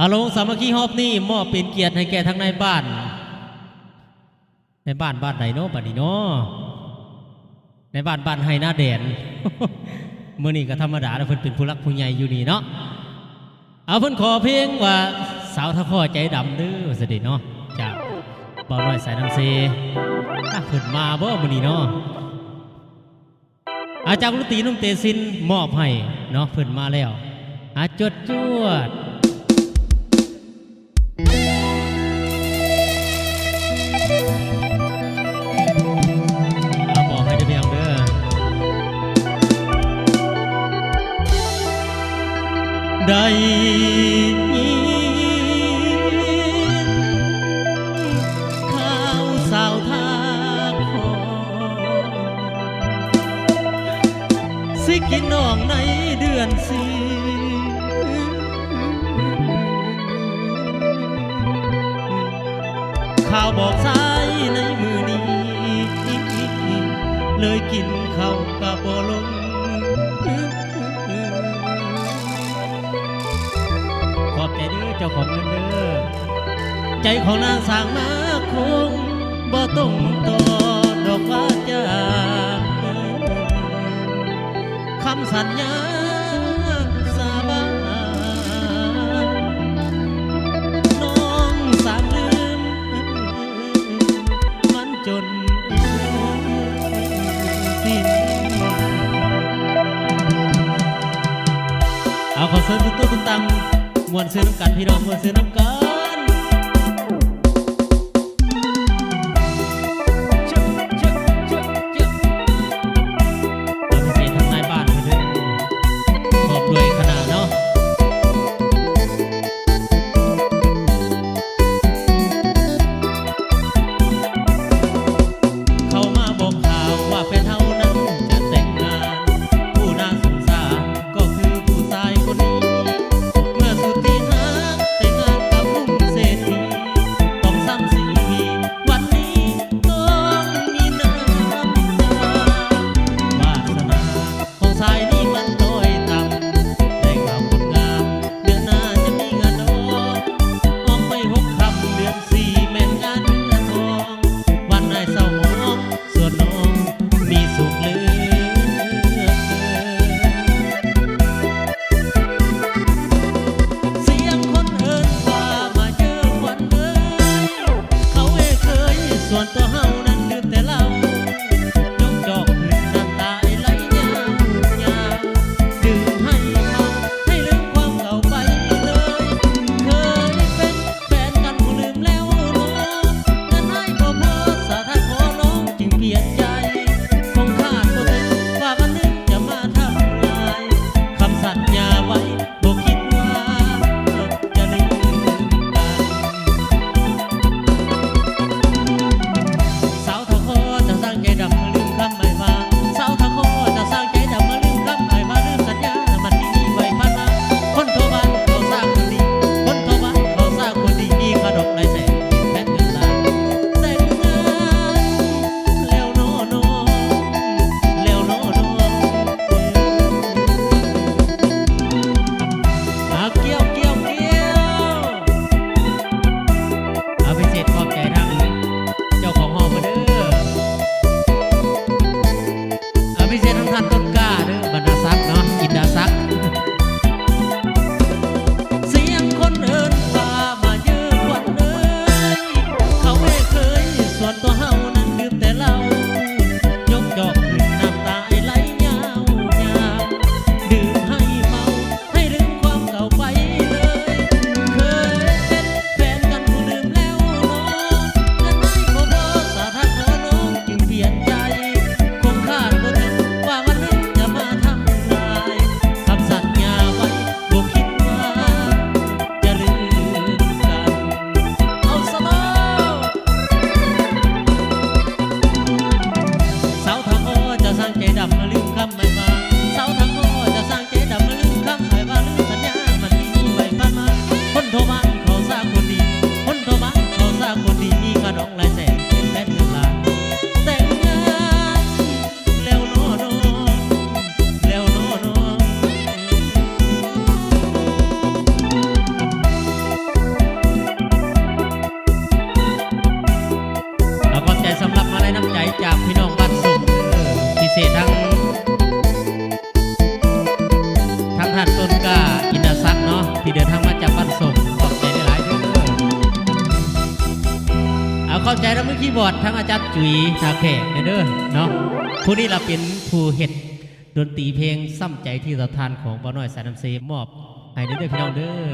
อารมณ์สามัคคีฮอบนี่มอบเป็นเกียรติให้แก่ทั้งในบ้าน ในบ้านบ้านไหนเนาะบ้านนี้เนาะในบ้านบ้านไฮนาเด่นเมื่อนี่ก็ธรรมดาเพิ่นเป็นผู้รักผู้ใหญ่อยู่นี่เนาะเอาเพิ่นขอเพียงว่าสาวทะข้อใจดำเด้อสดิเนาะจากบ่าวน้อยสายน้ำเซถ้าเพิ่นมาบ่มื่อนี้เนาะอาจารย์ลุตีนุ่มเตซินมอบให้เนาะเพิ่นมาแล้วอาจดจวด ใดข้าวสาวทาคอสิกินน้องในเดือนสี่ข้าวบอกซ้ในมือนี้ เลยกินข้าวกับบอล ใจของนางสางมาคงบ่ต้องตอดอกว่าจะคำสัญญาสาบานน้องสามลืมมันจนสิ้นเอาขอเสริมตุ้มตังมมวนเสื้อน้ำกันพี่น้องมวนเสื้อน้ำกัน ดำมาลืมคำไม่มาเสาทั้งพ่อจะสร้างเจ๊ดำมาลืมคำไม่มาลืมสัญญามันมีผู้ใบพันมาคนโทรมาเขาสร้างคนดี คนโทบ้าเขาสร้างคนดีมีขนองลายแสน คีย์บอร์ดทั้งอาจารย์จุ๋ยนาแขกเด้อเนาะผู้นี้เราเป็นผู้เห็ดดนตรีเพลงซ้ำใจที่สถานของบ่อน้อยสายน้ำเซมอบให้เด้อพี่น้องเด้อ